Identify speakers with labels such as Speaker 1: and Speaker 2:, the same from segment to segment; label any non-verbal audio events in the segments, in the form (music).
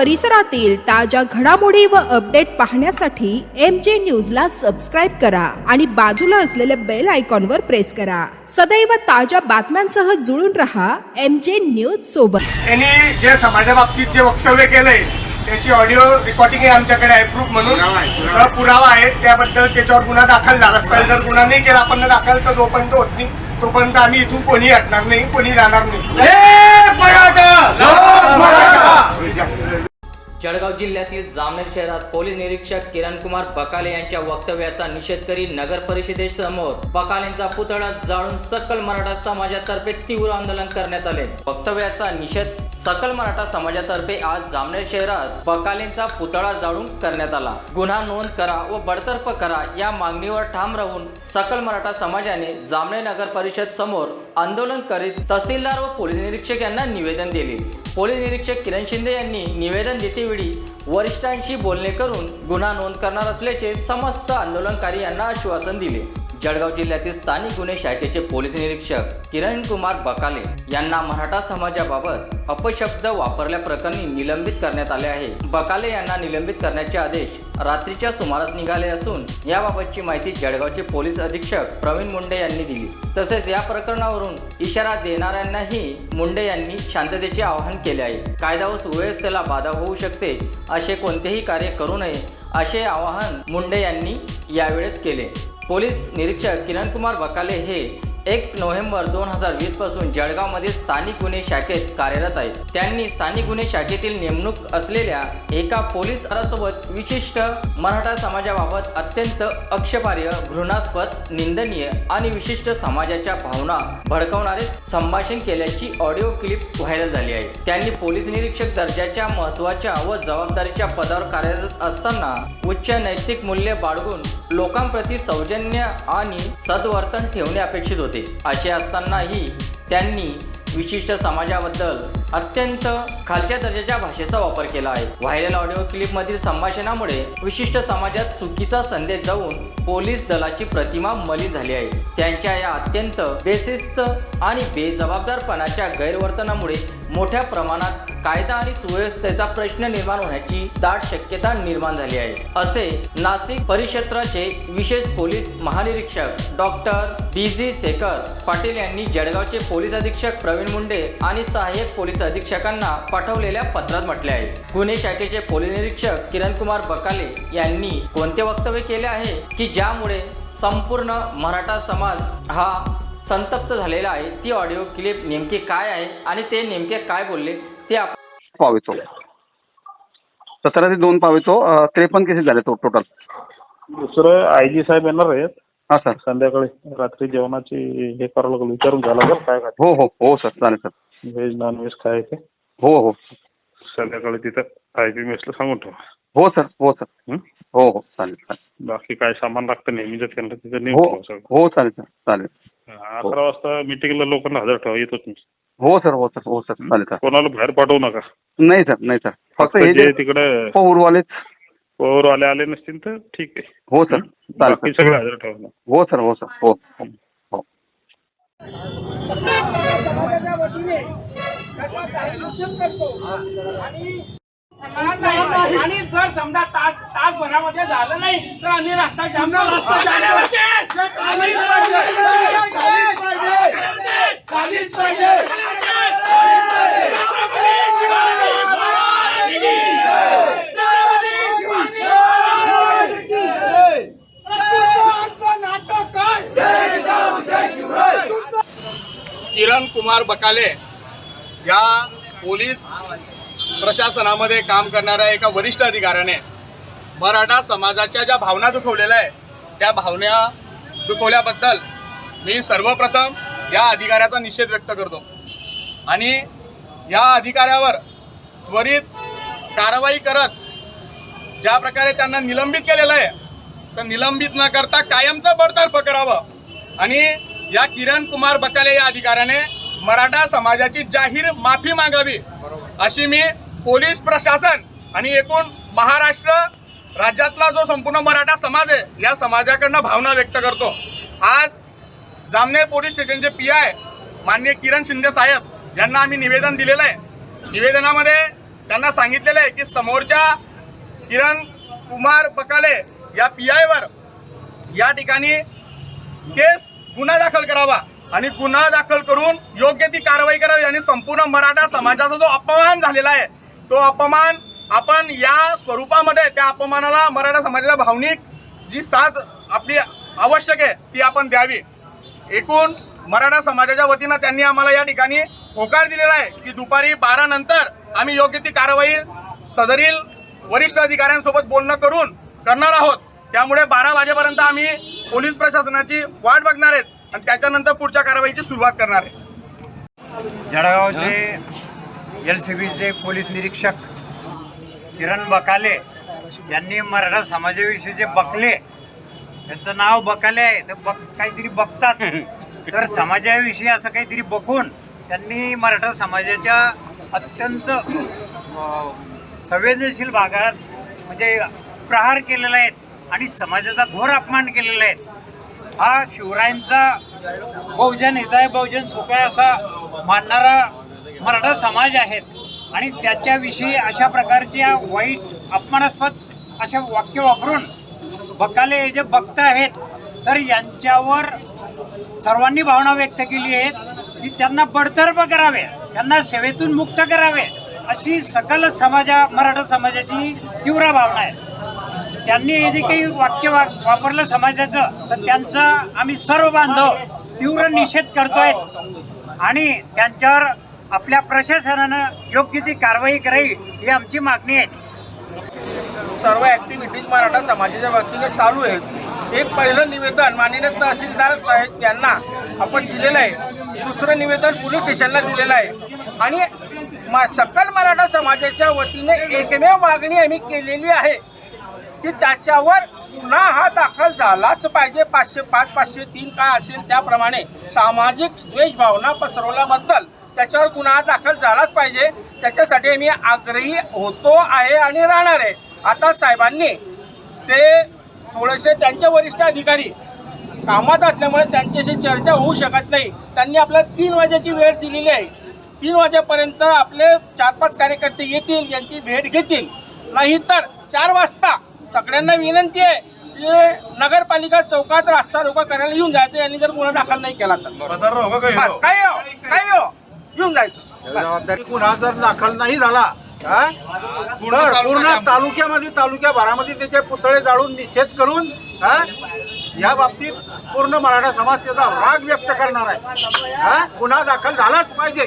Speaker 1: परिसरातील ताज्या घडामोडी व अपडेट पाहण्यासाठी एम जे न्यूजला सबस्क्राईब करा आणि बाजूला असलेल्या बेल आयकॉनवर प्रेस करा. सदैव ताज्या बातम्यांसह जुळून रहा एम जे न्यूज सोबत.
Speaker 2: त्यांनी जे समाजाबाबतीत जे वक्तव्य केलंय त्याची ऑडिओ रेकॉर्डिंग आहे आमच्याकडे आहे प्रूफ म्हणून पुरावा आहे. त्याबद्दल त्याच्यावर गुन्हा दाखल झालाच पाहिजे जर गुन्हा नाही केला आपण दाखल तर जोपर्यंत होत नाही तोपर्यंत आम्ही इथून कोणी हटणार नाही कोणी जाणार नाही.
Speaker 3: जळगाव जिल्ह्यातील जामनेर शहरात पोलीस निरीक्षक किरण कुमार बकाले यांच्या वक्तव्याचा निषेध करीत नगर परिषदेसमोर बकालेंचा पुतळा जाळून सकल मराठा समाजातर्फे तीव्र आंदोलन करण्यात आले. वक्तव्याचा निषेध सकल मराठा समाजातर्फे आज जामनेर शहरात बकालेंचा पुतळा जाळून करण्यात आला. गुन्हा नोंद करा व बडतर्फ करा या मागणीवर ठाम राहून सकल मराठा समाजाने जामनेर नगर परिषद समोर आंदोलन करीत तहसीलदार व पोलीस निरीक्षक यांना निवेदन दिले. पोलीस निरीक्षक किरण शिंदे यांनी निवेदन देते वेळी वरिष्ठांशी बोलणे करून गुन्हा नोंद करणार असल्याचे समस्त आंदोलनकारी यांना आश्वासन दिले. जळगाव जिल्ह्यातील स्थानिक गुन्हे शाखेचे पोलीस निरीक्षक किरण कुमार बकाले यांना मराठा समाजाबाबत अपशब्द वापरल्याप्रकरणी निलंबित करण्यात आले आहे. बकाले यांना निलंबित करण्याचे आदेश रात्रीच्या सुमारास निघाले असून याबाबतची माहिती जळगावचे पोलीस अधीक्षक प्रवीण मुंडे यांनी दिली. तसेच या प्रकरणावरून इशारा देणाऱ्यांनाही मुंडे यांनी शांततेचे आवाहन केले आहे. कायदा व सुव्यवस्थेला बाधा होऊ शकते असे कोणतेही कार्य करू नये असे आवाहन मुंडे यांनी यावेळेस केले. पोलीस निरीक्षक किरण कुमार बकाले हे एक नोव्हेंबर दोन हजार वीसपासून जळगावमध्ये स्थानिक गुन्हे शाखेत कार्यरत आहेत. त्यांनी स्थानिक गुन्हे शाखेतील नेमणूक असलेल्या एका पोलीस अरासोबत विशिष्ट मराठा समाजाबाबत अत्यंत अक्षपार्य घृणास्पद निंदनीय आणि विशिष्ट समाजाच्या भावना भडकवणारे संभाषण केल्याची ऑडिओ क्लिप व्हायरल झाली आहे. त्यांनी पोलीस निरीक्षक दर्जाच्या महत्त्वाच्या व जबाबदारीच्या पदावर कार्यरत असताना उच्च नैतिक मूल्य बाळगून लोकांप्रती सौजन्य आणि सद्वर्तन ठेवणे अपेक्षित होते. असे असतानाही त्यांनी विशिष्ट समाजाबद्दल अत्यंत खालच्या दर्जाच्या भाषेचा वापर केला आहे. व्हायरल ऑडिओ क्लिपमधील संभाषणामुळे विशिष्ट समाजात चुकीचा संदेश जाऊन पोलीस दलाची प्रतिमा मलिन झाली आहे. त्यांच्या या अत्यंत बेशिस्त आणि बेजबाबदारपणाच्या गैरवर्तनामुळे मोठ्या प्रमाणात कायदा आणि सुव्यवस्थेचा प्रश्न निर्माण होण्याची दाट शक्यता निर्माण झाली आहे. असे नाशिक परिक्षेत्राचे विशेष पोलीस महानिरीक्षक डॉक्टर बी जी. सेकर पाटील यांनी जळगावचे पोलीस अधीक्षक प्रवीण मुंडे आणि सहाय्यक पोलीस अधीक्षकांना पाठवलेल्या पत्रात म्हटले आहे. गुन्हे शाखेचे पोलीस निरीक्षक किरण कुमार बकाले यांनी कोणते वक्तव्य केले आहे की ज्यामुळे संपूर्ण मराठा समाज हा संतप्त झालेला आहे? ती ऑडिओ क्लिप नेमकी काय आहे आणि ते नेमके काय बोलले ते आपण
Speaker 4: पावेतो. सतरा ते दोन पावेतो. अं, त्रेपन्न केसेस झाले तो टोटल
Speaker 5: दुसरं आय जी साहेब येणार आहेत.
Speaker 4: हा सर.
Speaker 5: संध्याकाळी रात्री जेवणाची हे करावं लागलं विचारून झालं बरं काय
Speaker 4: हो हो. हो सर. चालेल सर.
Speaker 5: व्हेज नॉन व्हेज काय ते
Speaker 4: हो हो.
Speaker 5: संध्याकाळी तिथं आय पी मेसला सांगून ठेवा.
Speaker 4: हो सर. हो सर.
Speaker 5: हं?
Speaker 4: हो हो. चालेल चालेल.
Speaker 5: बाकी काय सामान लागतं नेहमीच त्यांना तिथं
Speaker 4: हो
Speaker 5: नेऊन ठेवा सगळं.
Speaker 4: हो चालेल सर. चालेल.
Speaker 5: अकरा वाजता मिटिंगला लोकांना हजर ठेवा. येतो तुम्ही.
Speaker 4: हो सर. हो सर. हो सर. चालेल सर
Speaker 5: कोणाला बाहेर पाठवू नका.
Speaker 4: नाही सर. नाही सर. फक्त हे
Speaker 5: जे
Speaker 4: जे
Speaker 5: तिकडे
Speaker 4: पौरवालेच.
Speaker 5: पोवर आले आले नसतील तर ठीक आहे.
Speaker 4: हो सर.
Speaker 5: बाकी
Speaker 4: चालेल
Speaker 5: सगळे
Speaker 4: सर.
Speaker 5: हजर ठेवा
Speaker 4: हो सर. हो सर. हो.
Speaker 6: समाजाच्या वतीने करतो आणि आणि जर समजा तास तासभरामध्ये झालं नाही तर आम्ही रस्ता जाम रस्ता खालीच पाहिजे. नाटक काय
Speaker 2: किरण कुमार बकाले या पोलीस प्रशासनामध्ये काम करणाऱ्या एका वरिष्ठ अधिकाऱ्याने मराठा समाजाच्या ज्या भावना दुखवलेल्या आहे त्या भावना दुखवल्याबद्दल मी सर्वप्रथम या अधिकाऱ्याचा निषेध व्यक्त करतो. आणि या अधिकाऱ्यावर त्वरित कारवाई करत ज्या प्रकारे त्यांना निलंबित केलेलं आहे तर निलंबित न करता कायमचं बडतर्फ करावं आणि या किरण कुमार बकाले या अधिकाऱ्याने मराठा समाजाची जाहीर माफी मागावी. अशी मी पोलीस प्रशासन आणि एकूण महाराष्ट्र राज्यातला जो संपूर्ण मराठा समाज आहे या समाजाकडनं भावना व्यक्त करतो. आज जामनेर पोलीस स्टेशनचे पी आय मान्य किरण शिंदे साहेब यांना आम्ही निवेदन दिलेलं आहे. निवेदनामध्ये त्यांना सांगितलेलं आहे की समोरच्या किरण कुमार बकाले या पी आयवर या ठिकाणी केस गुन्हा दाखल करावा. आणि गुन्हा दाखल करून योग्य ती कारवाई करावी. आणि संपूर्ण मराठा समाजाचा जो अपमान झालेला आहे तो अपमान आपण या स्वरूपामध्ये त्या अपमानाला मराठा समाजाला भावनिक जी साथ आपली आवश्यक आहे ती आपण द्यावी. एकूण मराठा समाजाच्या वतीनं त्यांनी आम्हाला या ठिकाणी होकार दिलेला आहे की दुपारी बारा नंतर आम्ही योग्य ती कारवाई सदरील वरिष्ठ अधिकाऱ्यांसोबत बोलणं करून करणार आहोत. त्यामुळे बारा वाजेपर्यंत आम्ही पोलीस प्रशासनाची वाट बघणार आहेत आणि त्याच्यानंतर पुढच्या कारवाईची सुरुवात करणार आहे.
Speaker 7: जळगावचे एल सी बीचे पोलीस निरीक्षक किरण बकाले यांनी मराठा समाजाविषयी जे बकले त्यांचं नाव बकाले आहे तर बक काहीतरी बघतात. (laughs) तर समाजाविषयी असं काहीतरी बघून त्यांनी मराठा समाजाच्या अत्यंत संवेदनशील भागात म्हणजे प्रहार केलेला आहे. आणि समाजाचा घोर अपमान केलेला आहे हा शिवरायांचा बहुजन हिदाय बहुजन सुखाय असा मानणारा मराठा समाज आहेत. आणि त्याच्याविषयी अशा प्रकारच्या वाईट अपमानास्पद अशा वाक्य वापरून बकाले हे जे भक्त आहेत तर यांच्यावर सर्वांनी भावना व्यक्त केली आहेत की त्यांना बडतर्फ करावे त्यांना सेवेतून मुक्त करावे अशी सकल समाजा मराठा समाजाची तीव्र भावना आहे. त्यांनी हे जे काही वाक्य वापरलं समाजाचं तर त्यांचा आम्ही सर्व बांधव तीव्र निषेध करतोय. आणि त्यांच्यावर आपल्या प्रशासनानं योग्य ती कारवाई करावी ही आमची मागणी आहे.
Speaker 6: सर्व ऍक्टिव्हिटीज मराठा समाजाच्या वतीने चालू आहेत. एक पहिलं निवेदन माननीय तहसीलदार साहेब यांना आपण दिलेलं आहे. दुसरं निवेदन पोलीस स्टेशनला दिलेलं आहे. आणि मा सकल मराठा समाजाच्या वतीने एकमेव मागणी आम्ही केलेली आहे. की त्याच्यावर गुन्हा हा दाखल झालाच पाहिजे. पाचशे पाच पाचशे तीन काय असेल त्याप्रमाणे सामाजिक द्वेषभावना पसरवल्याबद्दल त्याच्यावर गुन्हा दाखल झालाच पाहिजे. त्याच्यासाठी मी आग्रही होतो आहे आणि राहणार आहे. आता साहेबांनी ते थोडेसे त्यांचे वरिष्ठ अधिकारी कामात असल्यामुळे त्यांच्याशी चर्चा होऊ शकत नाही. त्यांनी आपल्याला तीन वाजेची वेळ दिलेली आहे. तीन वाजेपर्यंत आपले चार पाच कार्यकर्ते येतील यांची भेट घेतील. नाहीतर चार वाजता सगळ्यांना विनंती आहे की नगरपालिका चौकात रास्ता रोका करायला येऊन जायचं यांनी जर गुन्हा दाखल नाही केला तर. बस काय हो काय हो येऊन जायचं.
Speaker 8: गुन्हा जर दाखल नाही झाला हा? तर पूर्ण तालुक्यामध्ये. तालुक्या भरामध्ये त्याचे पुतळे जाळून निषेध करून हा? या बाबतीत पूर्ण मराठा समाज त्याचा राग व्यक्त करणार आहे. हा? गुन्हा दाखल झालाच पाहिजे.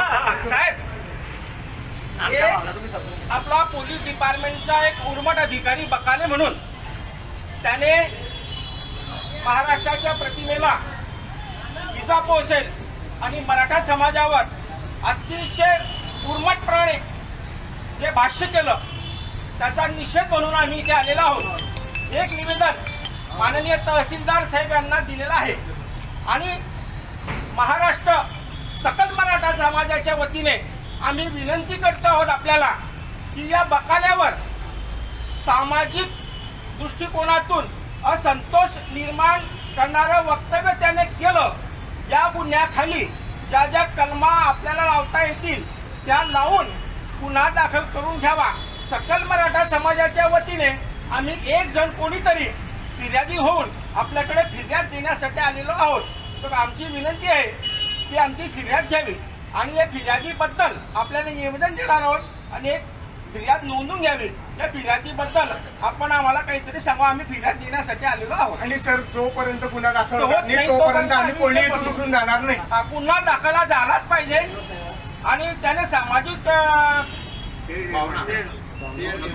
Speaker 6: साहेब आपला पोलीस डिपार्टमेंटचा एक उर्मट अधिकारी बकाले म्हणून त्याने महाराष्ट्राच्या प्रतिमेला इजा पोहोचेल आणि मराठा समाजावर अतिशय उर्मटपणे जे भाष्य केलं त्याचा निषेध म्हणून आम्ही इथे आलेलो आहोत. एक निवेदन माननीय तहसीलदार साहेब यांना दिलेलं आहे. आणि महाराष्ट्र सकल मराठा समाजाच्या वतीने आम्ही विनंती करतो आहोत आपल्याला की या बकाल्यावर सामाजिक दृष्टिकोनातून असंतोष निर्माण करणारं वक्तव्य त्याने केलं या गुन्ह्याखाली ज्या ज्या कलमा आपल्याला लावता येतील त्या लावून गुन्हा दाखल करून घ्यावा. सकल मराठा समाजाच्या वतीने आम्ही एक जण कोणीतरी फिर्यादी होऊन आपल्याकडे फिर्याद देण्यासाठी आलेलो आहोत. तर आमची विनंती आहे की आमची फिर्याद घ्यावी. आणि या फिर्यादीबद्दल आपल्याला निवेदन देणार आहोत. आणि एक फिर्याद नोंदून घ्यावी. या फिर्यादीबद्दल आपण आम्हाला काहीतरी सांगा. आम्ही फिर्याद देण्यासाठी आलेलो आहोत.
Speaker 2: आणि सर जोपर्यंत गुन्हा दाखल
Speaker 6: होत नाही,
Speaker 2: तोपर्यंत आम्ही कोणी इथून उठून जाणार नाही.
Speaker 6: हा गुन्हा दाखला झालाच पाहिजे. आणि त्याने सामाजिक अं,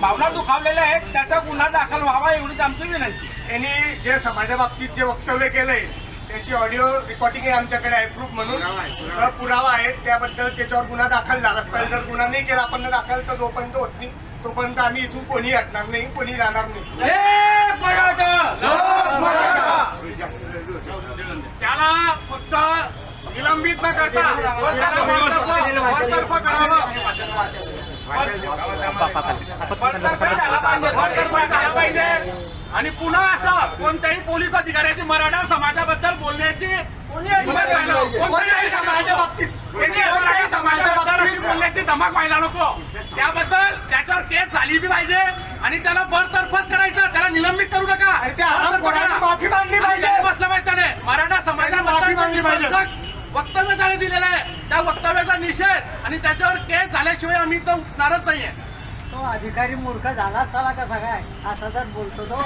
Speaker 6: भावना दुखावलेल्या आहेत. त्याचा गुन्हा दाखल व्हावा एवढीच आमची विनंती.
Speaker 2: यांनी जे समाजाबाबतीत जे वक्तव्य केलंय
Speaker 9: त्याची ऑडिओ रेकॉर्डिंग आहे आमच्याकडे आहे प्रूफ म्हणून पुरावा आहे त्याबद्दल त्याच्यावर गुन्हा दाखल झालाच पाहिजे जर गुन्हा नाही केला आपण दाखल तर जोपर्यंत होत नाही तोपर्यंत आम्ही इथून कोणी हटणार नाही कोणी जाणार नाही त्याला फक्त निलंबित न करता झाला झाला आणि पुन्हा असं कोणत्याही पोलीस अधिकाऱ्याची मराठा समाजाबद्दल बोलण्याची समाजाच्या बाबतीत. समाजाबद्दल अशी बोलण्याची धमक व्हायला नको. त्याबद्दल त्याच्यावर केस झाली बी पाहिजे आणि त्याला बरतर्फच करायचं. त्याला निलंबित करू नका.
Speaker 6: माफी मागली पाहिजे.
Speaker 9: बसलं पाहिजे त्याने. मराठा समाजाबद्दल वक्तव्य त्याने दिलेलं आहे. त्या वक्तव्याचा निषेध आणि त्याच्यावर केस झाल्याशिवाय आम्ही तर उठणारच नाहीये.
Speaker 10: तो अधिकारी मूर्ख झाला चला कसा काय? असा तर बोलतो तो.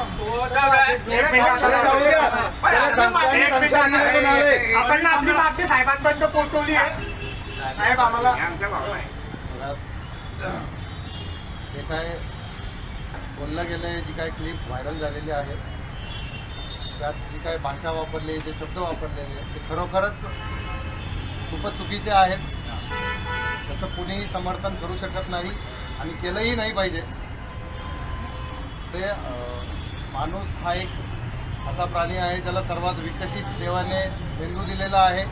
Speaker 9: आपण आपली मागणी साहेबांपर्यंत पोहोचवली आहे. साहेब आम्हाला
Speaker 11: जे काय बोललं गेलं आहे जी काय क्लिप व्हायरल झालेली आहे त्यात जी काय भाषा वापरली जे शब्द वापरलेले आहेत ते खरोखरच खूपच चुकीचे आहेत. त्याचं कुणीही समर्थन करू शकत नाही. आणि केलंही नाही पाहिजे. ते माणूस हा एक असा प्राणी आहे ज्याला सर्वात विकसित देवाने मेंदू दिलेला आहे.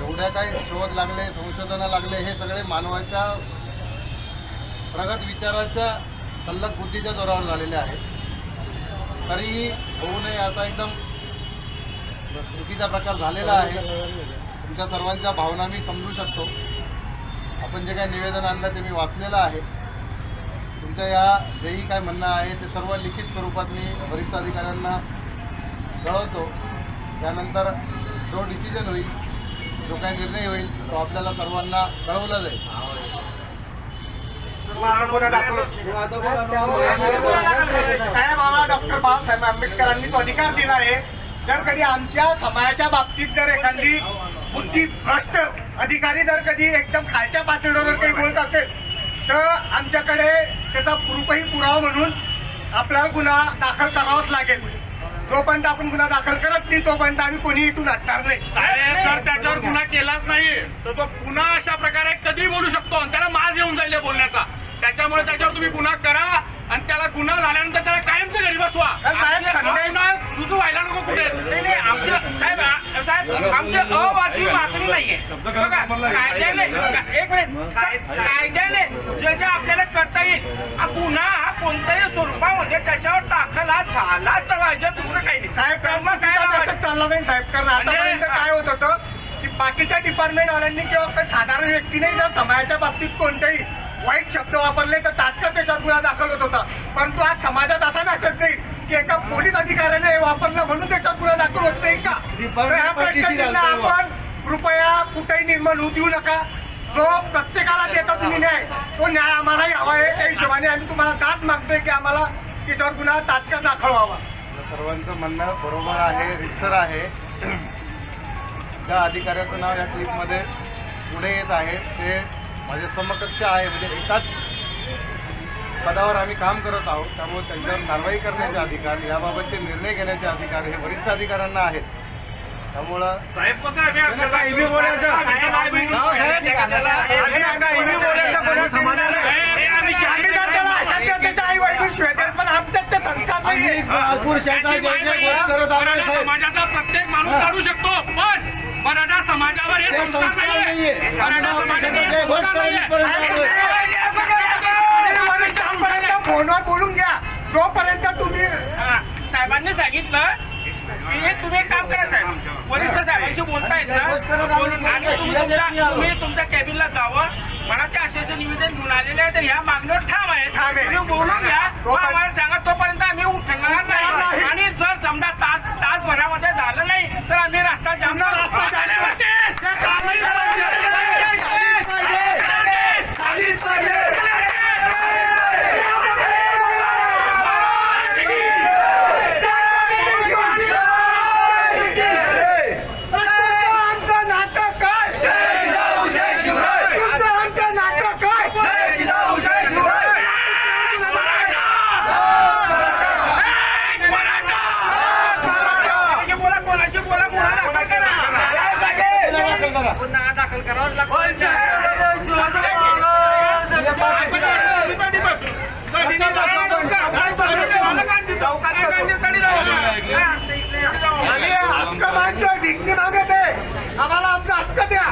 Speaker 11: एवढ्या काय शोध लागले संशोधनं लागले हे सगळे मानवाच्या प्रगत विचाराच्या सल्लक बुद्धीच्या जोरावर झालेले आहे. तरीही होऊ नये असा एकदम चुकीचा प्रकार झालेला आहे. तुमच्या सर्वांच्या भावना मी समजू शकतो. आपण जे काही निवेदन आणलं ते मी वाचलेलं आहे. तुमच्या या जेही काय म्हणणं आहे ते सर्व लिखित स्वरूपात मी वरिष्ठ अधिकाऱ्यांना कळवतो. त्यानंतर जो डिसिजन होईल जो काही निर्णय होईल तो आपल्याला सर्वांना कळवला जाईल.
Speaker 9: साहेब आम्हाला डॉक्टर बाबासाहेब आंबेडकरांनी तो अधिकार दिला आहे. जर कधी आमच्या समाजाच्या बाबतीत जर एखादी बुद्धी भ्रष्ट अधिकारी जर कधी एकदम खालच्या पातळीवर काही बोलत असेल तर आमच्याकडे त्याचा प्रूफही पुरावा म्हणून आपल्याला गुन्हा दाखल करावाच लागेल. जोपर्यंत आपण गुन्हा दाखल करत नाही तोपर्यंत आम्ही कोणी इथून हटणार नाही. साहेब जर त्याच्यावर गुन्हा केलाच नाही तर तो पुन्हा अशा प्रकारे कधी बोलू शकतो आणि त्याला माज येऊन जाईल बोलण्याचा. त्याच्यामुळे त्याच्यावर तुम्ही गुन्हा करा आणि त्याला गुन्हा झाल्यानंतर त्याला कायमचं घरी बसवा. रुजू व्हायला नको कुठे. नाही नाही आमचं साहेब साहेब आमची अवाजवी मागणी नाहीये. बघा कायद्याने एक मिनिट. कायद्याने जे जे आपल्याला करता येईल हा गुन्हा हा कोणत्याही स्वरूपामध्ये त्याच्यावर दाखल हा झालाच पाहिजे दुसरं काही नाही. साहेब मग काय चालला नाही साहेब. कारण आतापर्यंत काय होत होतं की बाकीच्या डिपार्टमेंट वाल्यांनी किंवा काही साधारण व्यक्तीने जर समाजाच्या बाबतीत कोणतेही वाईट शब्द वापरले तर तात्काळ त्याच्यावर गुन्हा दाखल होत होता. परंतु आज समाजात असा मेसेज नाही की एका पोलीस अधिकाऱ्याने हे वापरलं म्हणून त्याच्यावर गुन्हा दाखल होत नाही का? तर ह्या प्रश्नाचिन्ह आपण कृपया कुठेही निर्माण होऊ देऊ नका. जो प्रत्येकाला देता तुम्ही न्याय. तो न्याय आम्हालाही हवा आहे. त्या हिशोबाने आम्ही तुम्हाला दाद मागतोय की आम्हाला त्याच्यावर गुन्हा तात्काळ दाखल व्हावा.
Speaker 11: सर्वांचं म्हणणं बरोबर आहे रितसर आहे. ज्या अधिकाऱ्याचं नाव या क्लिपमध्ये पुढे येत आहे ते माझे समकक्ष आहे. म्हणजे एकाच पदावर आम्ही काम करत आहोत. त्यामुळे त्यांच्यावर कारवाई करण्याचे अधिकार याबाबतचे निर्णय घेण्याचे अधिकार हे वरिष्ठ अधिकाऱ्यांना आहेत. त्यामुळं
Speaker 9: साहेब बघा आम्ही आपल्याला इव्ही बोलायचं आम्ही जर त्याला अशा त्याच्या आई वडील शिवाय पण आमच्यात ते संस्कार नाहीये समाजाचा प्रत्येक माणूस काढू शकतो पण मराठा समाजावर हे संस्कार नाहीये मराठा समाजाचे वरिष्ठांपर्यंत फोनवर बोलून घ्या जोपर्यंत तुम्ही हा, साहेबांनी सांगितलं की तुम्ही एक काम करा साहेब. वरिष्ठ साहेबांशी बोलतायत ना. बोलून आणि तुम्ही तुमच्या तुम्ही तुमच्या कॅबिनला जावं. मला ते असे निवेदन घेऊन आलेले आहे तर ह्या मागणीवर ठाम आहे. तुम्ही बोलून घ्या. आम्हाला सांगा तोपर्यंत आम्ही उठणार नाही. आणि जर समजा तास तासभरामध्ये झालं नाही तर आम्ही रस्ता जाम रस्ता आम्हाला आमचा हक्क द्या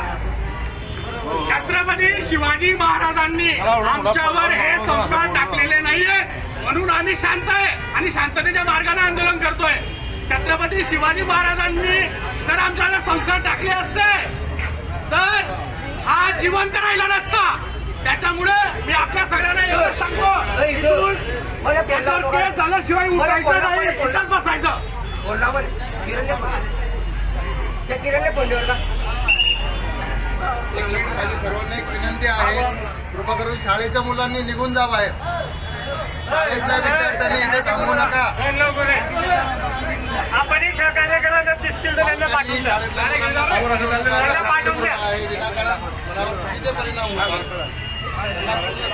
Speaker 6: छत्रपती शिवाजी महाराजांनी आमच्यावर हे संस्कार टाकलेले नाहीये म्हणून आम्ही शांत आहे आणि शांततेच्या मार्गाने आंदोलन करतोय. छत्रपती शिवाजी महाराजांनी जर आमच्यावर संस्कार टाकले असते तर हा जिवंत राहिला नसता. त्याच्यामुळे मी आपल्या सगळ्यांना एवढं सांगतो त्याच्यावर केस झाल्याशिवाय उठायचं नाही इथंच बसायचं.
Speaker 11: माझी सर्वांना एक विनंती आहे. कृपा करून शाळेच्या मुलांनी निघून जा बाहेर. शाळेतल्या विद्यार्थ्यांनी इथे थांबू नका.
Speaker 6: आपणही सहकार्य करा जर दिसतील तर त्यांना
Speaker 11: पाठवून. आहे विनाकारण मनावर चुकीचे परिणाम होतात?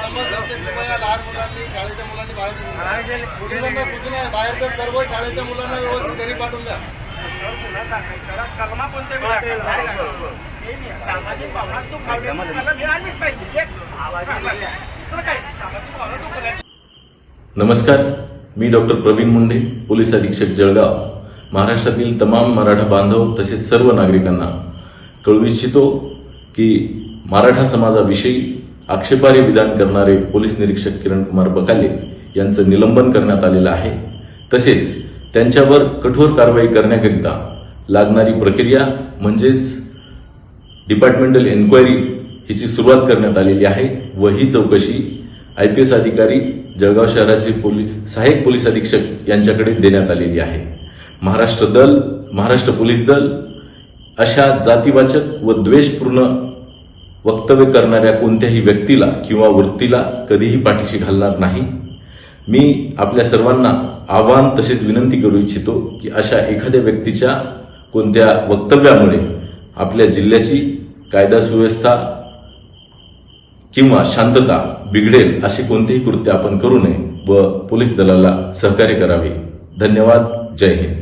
Speaker 11: समज असते कृपया लहान मुलांनी शाळेच्या मुलांनी बाहेर पोलिसांना सूचना आहे बाहेरच्या सर्व शाळेच्या मुलांना व्यवस्थित घरी पाठवून द्या.
Speaker 6: कलमा कोणते सामाजिक भावना तू मिळालीच पाहिजे
Speaker 12: नमस्कार मी डॉक्टर प्रवीण मुंडे पोलीस अधीक्षक जळगाव. महाराष्ट्रातील तमाम मराठा बांधव तसेच सर्व नागरिकांना कळू इच्छितो की मराठा समाजाविषयी आक्षेपार्ह विधान करणारे पोलीस निरीक्षक किरण कुमार बकाले यांचं निलंबन करण्यात आलेलं आहे. तसेच त्यांच्यावर कठोर कारवाई करण्याकरिता लागणारी प्रक्रिया म्हणजेच डिपार्टमेंटल एन्क्वायरी हिची सुरुवात करण्यात आलेली आहे व ही चौकशी आय पी एस अधिकारी जळगाव शहराचे पोलीस सहाय्यक पोलीस अधीक्षक यांच्याकडे देण्यात आलेली आहे. महाराष्ट्र दल महाराष्ट्र पोलीस दल अशा जातीवाचक व द्वेषपूर्ण वक्तव्य करणाऱ्या कोणत्याही व्यक्तीला किंवा वृत्तीला कधीही पाठीशी घालणार नाही. मी आपल्या सर्वांना आव्हान तसेच विनंती करू इच्छितो की अशा एखाद्या व्यक्तीच्या कोणत्या वक्तव्यामुळे आपल्या जिल्ह्याची कायदा सुव्यवस्था किंवा शांतता बिघडेल असे कोणतेही कृत्य आपण करू नये व पोलीस दलाला सहकार्य करावे. धन्यवाद. जय हिंद.